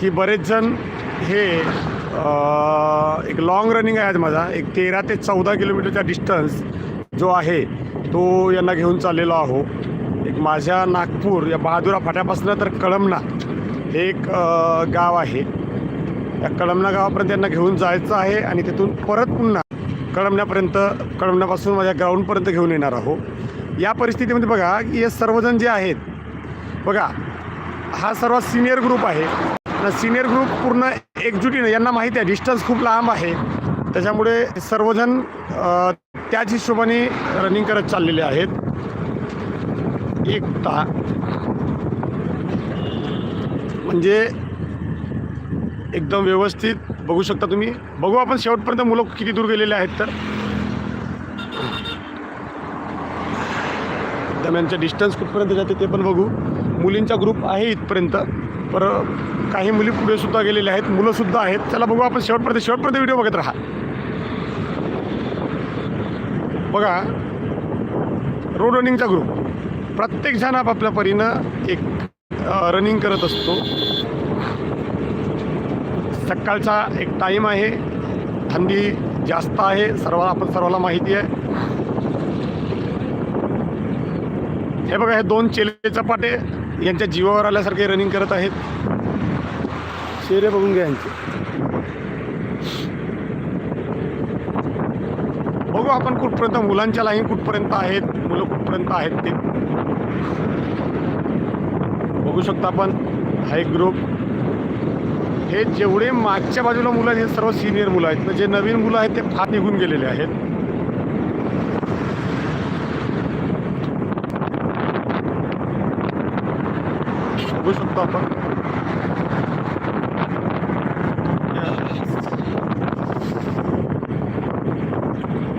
की बरेच जण हे एक लॉंग रनिंग आहे आज माझा. एक तेरा ते चौदा किलोमीटरचा डिस्टन्स जो आहे तो यांना घेऊन चाललेलो आहो. एक माझ्या नागपूर या बहादुरा फाट्यापासून तर कळमना हे एक गाव आहे. या कळमना गावापर्यंत यांना घेऊन जायचं आहे आणि तिथून परत पुन्हा कळमण्यापर्यंत कळमण्यापासून माझ्या ग्राउंडपर्यंत घेऊन येणार आहो. या परिस्थितीमध्ये बघा की हे सर्वजण जे आहेत बघा हा सर्वात सिनियर ग्रुप आहे. सिनियर ग्रुप पूर्ण एकजुटीनं यांना माहिती आहे डिस्टन्स खूप लांब आहे. त्याच्यामुळे सर्वजण त्याच हिशोबाने रनिंग करत चाललेले आहेत. एकता. म्हणजे एकदम व्यवस्थित बघू शकता तुम्ही. बघू आपण शेवटपर्यंत मुलं किती दूर गेलेले आहेत तर. एकदम डिस्टन्स कुठपर्यंत जाते ते पण बघू. मुलींचा ग्रुप आहे इथपर्यंत. पर काही मुली पुढेसुद्धा गेलेल्या आहेत मुलंसुद्धा आहेत. चला बघू आपण शेवटपर्यंत शेवटपर्यंत व्हिडिओ बघत राहा. बघा रोड रनिंगचा ग्रुप प्रत्येकजण आपापल्या परीनं एक रनिंग करत असतो. सकाळचा एक टाईम आहे. थंडी जास्त आहे. सर्वाला आपण सर्वाला माहिती आहे. हे बघा हे दोन चेले चपाटे. यांच्या जीवावर आल्यासारखे रनिंग करत आहेत. चेहरे बघून घ्या यांचे. बघू आपण कुठपर्यंत मुलांच्या लाईन कुठपर्यंत आहेत मुलं कुठपर्यंत आहेत ते. बघू शकता आपण हा एक ग्रुप हे जेवढे मागच्या बाजूला मुलं आहेत हे सर्व सिनियर मुलं आहेत. जे नवीन मुलं आहेत ते फार निघून गेलेले आहेत. बघू शकतो आपण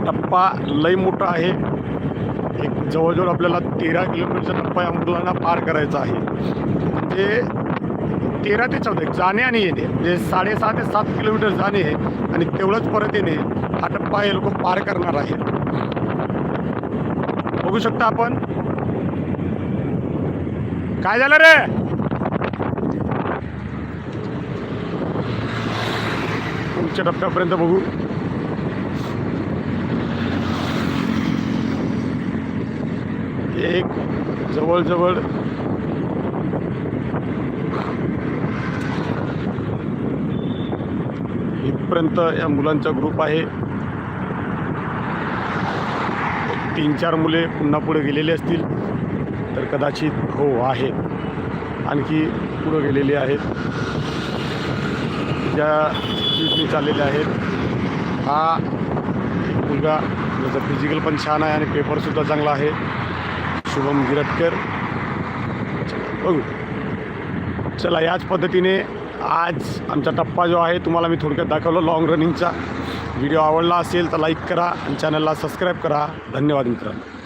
टप्पा लय मोठा आहे. एक जवळजवळ आपल्याला तेरा किलोमीटरचा टप्पा या मुलांना पार करायचा आहे. म्हणजे तेरा ते चौदा जाणे आणि येणे. म्हणजे साडेसहा ते सात किलोमीटर जाणे आहे आणि तेवढंच परत येणे हा टप्पा हे लोक पार करणार आहेत. बघू शकता आपण. काय झालं रे? पुढच्या टप्प्यापर्यंत बघू. एक जवळजवळ. इथपर्यंत या मुलांचा ग्रुप आहे. तीन चार मुले पुन्हा पुढे गेलेली असतील तर कदाचित हो आहे आणखी पुढं गेलेले आहेत. ज्या स्पीडने चाललेले आहेत. हा एक मुलगा त्याचं फिजिकल पण छान आहे आणि पेपरसुद्धा चांगला आहे. शुभम गिरटकर. बघू. चला याच पद्धतीने आज आमचा टप्पा जो आहे तुम्हाला मी थोडक्यात दाखवलं लाँग रनिंगचा व्हिडिओ आवडला असेल तर लाईक करा आणि चॅनलला सबस्क्राईब करा. धन्यवाद मित्रांनो.